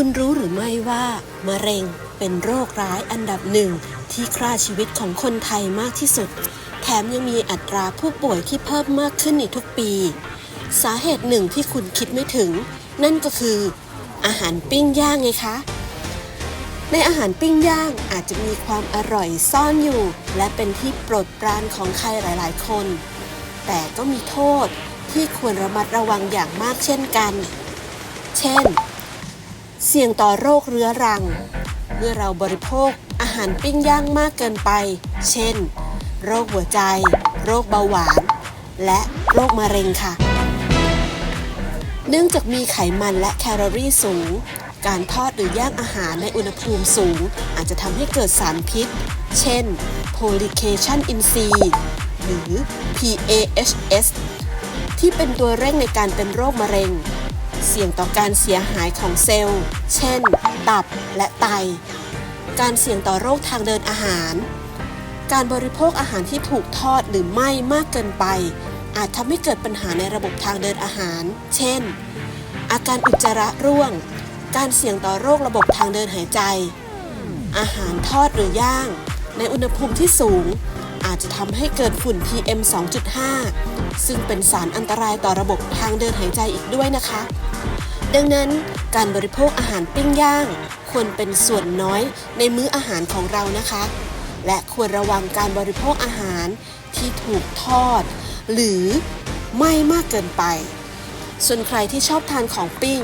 คุณรู้หรือไม่ว่ามะเร็งเป็นโรคร้ายอันดับหนึ่งที่ฆ่าชีวิตของคนไทยมากที่สุด แถมยังมีอัตราผู้ป่วยที่เพิ่มมากขึ้นในทุกปี สาเหตุหนึ่งที่คุณคิดไม่ถึง นั่นก็คือ อาหารปิ้งย่างไงคะ ในอาหารปิ้งย่างอาจจะมีความอร่อยซ่อนอยู่ และเป็นที่โปรดปรานของใครหลาย ๆ คน แต่ก็มีโทษที่ควรระมัดระวังอย่างมากเช่นกัน เช่น เสี่ยงต่อโรคเรื้อรัง เมื่อเราบริโภคอาหารปิ้งย่างมากเกินไป เช่น โรคหัวใจ โรคเบาหวาน และโรคมะเร็งค่ะ เนื่องจากมีไขมันและแคลอรี่สูง การทอดหรือย่างอาหารในอุณหภูมิสูง อาจจะทำให้เกิดสารพิษ เช่น polycation in C หรือ PAHS ที่เป็นตัวเร่งในการเป็นโรคมะเร็ง เสี่ยงต่อการเสียหายของเซลล์ เช่น ตับและไต การเสี่ยงต่อโรคทางเดินอาหาร การบริโภคอาหารที่ถูกทอดหรือไหม้มากเกินไป อาจทำให้เกิดปัญหาในระบบทางเดินอาหาร เช่น อาการอุจจาระร่วง การเสี่ยงต่อโรคระบบทางเดินหายใจ อาหารทอดหรือย่าง ในอุณหภูมิที่สูง จจะทำให้เกิดฝุ่น PM 2.5 ซึ่งเป็นสารอันตรายต่อระบบทางเดินหายใจอีกด้วยนะคะ ดังนั้นการบริโภคอาหารปิ้งย่าง ควรเป็นส่วนน้อยในมื้ออาหารของเรานะคะ และควรระวังการบริโภคอาหารที่ถูกทอด หรือไหม้มากเกินไป ส่วนใครที่ชอบทานของปิ้ง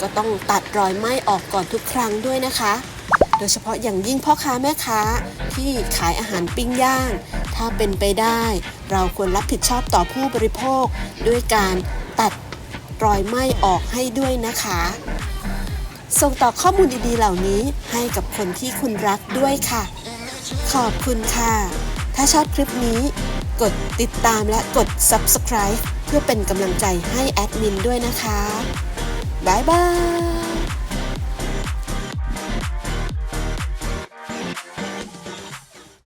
ก็ต้องตัดรอยไหม้ออกก่อนทุกครั้งด้วยนะคะ โดยเฉพาะอย่างยิ่งพ่อค้าแม่ค้าที่ขายอาหารปิ้งย่าง ถ้าเป็นไปได้ เราควรรับผิดชอบต่อผู้บริโภค ด้วยการตัดรอยไหม้ออกให้ด้วยนะคะ ส่งต่อข้อมูลดีๆเหล่านี้ให้กับคนที่คุณรักด้วยค่ะ ขอบคุณค่ะ ถ้าชอบคลิปนี้ กดติดตามและกด subscribe เพื่อเป็นกำลังใจให้แอดมินด้วยนะคะ บ๊ายบาย